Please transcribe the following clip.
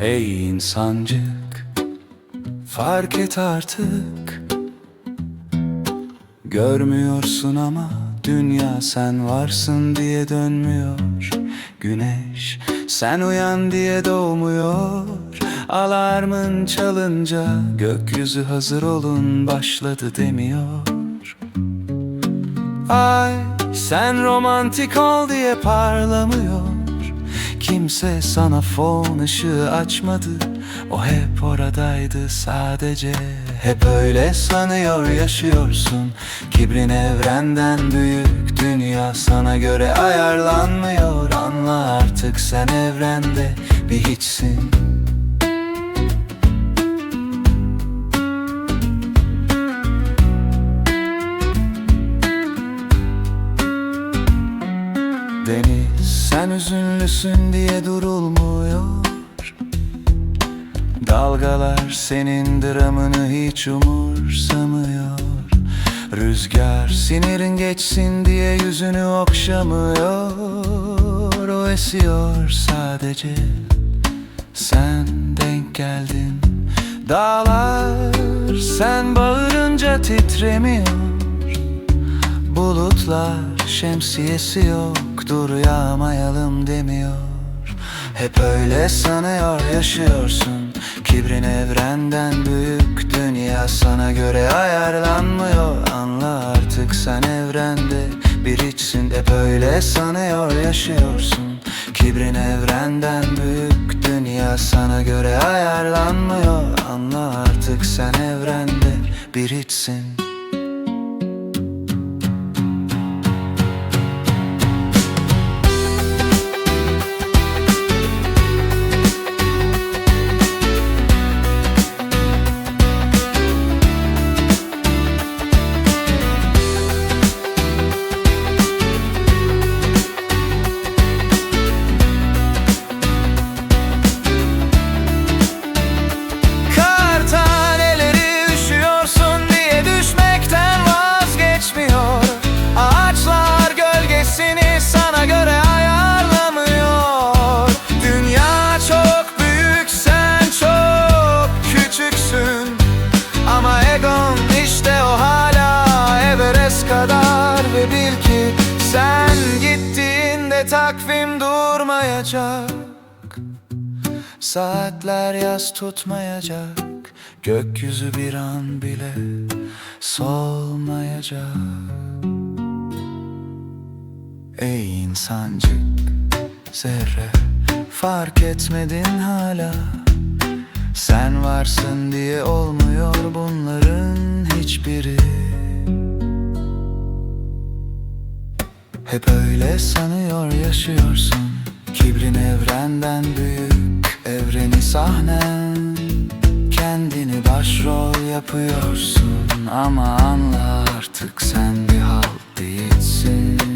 Ey insancık Fark et artık. Görmüyorsun ama Dünya sen varsın diye dönmüyor. Güneş sen uyan diye doğmuyor. Alarmın çalınca Gökyüzü hazır olun başladı demiyor. Ay sen romantik ol diye parlamıyor Kimse sana fon ışığı açmadı. O hep oradaydı sadece. Hep öyle sanıyor yaşıyorsun. Kibrin evrenden büyük. Dünya sana göre ayarlanmıyor. Anla artık sen evrende bir hiçsin Deniz sen üzünlüsün diye durulmuyor. Dalgalar senin dramını hiç umursamıyor. Rüzgar sinirin geçsin diye yüzünü okşamıyor. O esiyor sadece. Sen denk geldin. Dağlar sen bağırınca titremiyor. Bulutlar şemsiyesi yok Dur yağmayalım demiyor. Hep öyle sanıyor yaşıyorsun. Kibrin evrenden büyük Dünya sana göre ayarlanmıyor. Anla artık sen evrende bir içsin. Hep öyle sanıyor yaşıyorsun. Kibrin evrenden büyük Dünya sana göre ayarlanmıyor. Anla artık sen evrende bir içsin gittiğinde takvim durmayacak. Saatler yaz tutmayacak. Gökyüzü bir an bile solmayacak. Ey insancık zerre Fark etmedin hala. Sen varsın diye olmuyor bunların hiçbiri. Hep öyle sanıyor yaşıyorsun. Kibrin evrenden büyük Evreni sahnen. Kendini başrol yapıyorsun. Ama anla artık sen bir halt değilsin